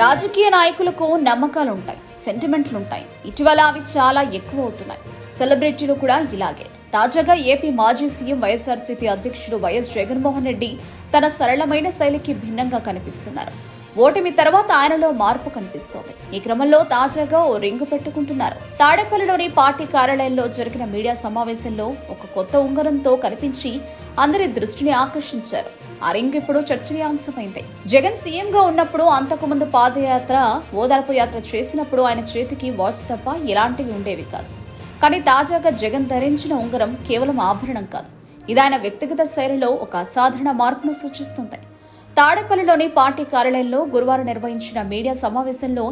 రాజకీయ నాయకులకు నమ్మకాలుంటాయి సెంటిమెంట్లుంటాయి సెంటిమెంట్లు ఉంటాయి ఇటీవల అవి చాలా ఎక్కువ అవుతున్నాయి సెలబ్రిటీలు కూడా ఇలాగే. తాజాగా ఏపీ మాజీ సీఎం వైఎస్ఆర్సీపీ అధ్యక్షుడు వైఎస్ జగన్మోహన్ రెడ్డి తన సరళమైన శైలికి భిన్నంగా కనిపిస్తున్నారు. ఓటమి తర్వాత ఆయనలో మార్పు కనిపిస్తోంది. ఈ క్రమంలో తాజాగా ఓ రింగు పెట్టుకుంటున్నారు. తాడేపల్లిలోని పార్టీ కార్యాలయంలో జరిగిన మీడియా సమావేశంలో ఒక కొత్త ఉంగరంతో కనిపించి అందరి దృష్టిని ఆకర్షించారు. ఆ రింగ్ ఇప్పుడు చర్చనీయాంశమైంది. జగన్ సీఎం గా ఉన్నప్పుడు అంతకుముందు పాదయాత్ర ఓదార్పు యాత్ర చేసినప్పుడు ఆయన చేతికి వాచ్ తప్ప ఎలాంటివి ఉండేవి కాదు. కానీ తాజాగా జగన్ ధరించిన ఉంగరం కేవలం ఆభరణం కాదు. ఇది ఆయన వ్యక్తిగత శైలిలో ఒక అసాధారణ మార్పును సూచిస్తుంది. తాడేపల్లిలోని పార్టీ కార్యాలయంలో గురువారం నిర్వహించిన మీడియా సమావేశంలో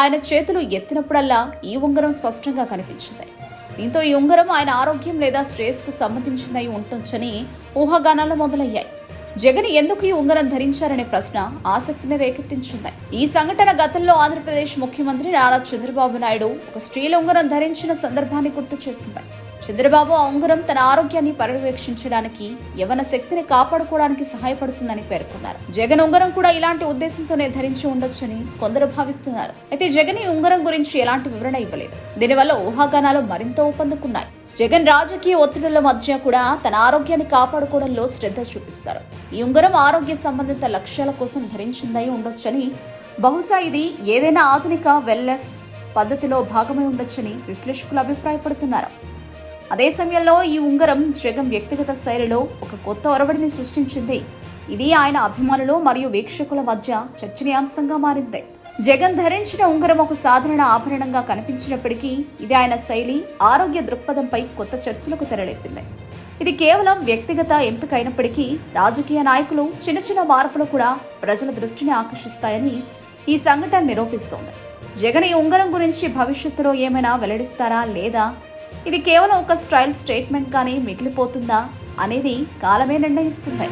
ఆయన చేతులు ఎత్తినప్పుడల్లా ఈ ఉంగరం స్పష్టంగా కనిపించింది. దీంతో ఈ ఉంగరం ఆయన ఆరోగ్యం లేదా శ్రేయస్కు సంబంధించిందై ఉంటుందని ఊహాగానాలు మొదలయ్యాయి. జగన్ ఎందుకు ఈ ఉంగరం ధరించారనే ప్రశ్న ఆసక్తిని రేకెత్తించింది. ఈ సంఘటన గతంలో ఆంధ్రప్రదేశ్ ముఖ్యమంత్రి నారా చంద్రబాబు నాయుడు ఒక స్త్రీల ఉంగరం ధరించిన సందర్భాన్ని గుర్తు చేసింది. చంద్రబాబు ఆ ఉంగరం తన ఆరోగ్యాన్ని పర్యవేక్షించడానికి యవన శక్తిని కాపాడుకోవడానికి సహాయపడుతుందని పేర్కొన్నారు. జగన్ ఉంగరం కూడా ఇలాంటి ఉద్దేశంతోనే ధరించి ఉండొచ్చని కొందరు భావిస్తున్నారు. అయితే జగన్ ఈ ఉంగరం గురించి ఎలాంటి వివరణ ఇవ్వలేదు. దీనివల్ల ఊహాగానాలు మరింత ఊపందుకున్నాయి. జగన్ రాజకీయ ఒత్తిడుల మధ్య కూడా తన ఆరోగ్యాన్ని కాపాడుకోవడంలో శ్రద్ధ చూపిస్తారు. ఈ ఉంగరం ఆరోగ్య సంబంధిత లక్ష్యాల కోసం ధరించిందై ఉండొచ్చని బహుశా ఇది ఏదైనా ఆధునిక వెల్నెస్ పద్ధతిలో భాగమై ఉండొచ్చని విశ్లేషకులు అభిప్రాయపడుతున్నారు. అదే సమయంలో ఈ ఉంగరం జగన్ వ్యక్తిగత శైలిలో ఒక కొత్త ఒరవడిని సృష్టించింది. ఇది ఆయన అభిమానులు మరియు వీక్షకుల మధ్య చర్చనీయాంశంగా మారింది. జగన్ ధరించిన ఉంగరం ఒక సాధారణ ఆభరణంగా కనిపించినప్పటికీ ఇది ఆయన శైలి ఆరోగ్య దృక్పథంపై కొత్త చర్చలకు తెరలేపింది. ఇది కేవలం వ్యక్తిగత ఎంపిక అయినప్పటికీ రాజకీయ నాయకులు చిన్న చిన్న మార్పులు కూడా ప్రజల దృష్టిని ఆకర్షిస్తాయని ఈ సంఘటన నిరూపిస్తోంది. జగన్ ఈ ఉంగరం గురించి భవిష్యత్తులో ఏమైనా వెల్లడిస్తారా లేదా ఇది కేవలం ఒక స్టైల్ స్టేట్మెంట్ కానీ మిగిలిపోతుందా అనేది కాలమే నిర్ణయిస్తుంది.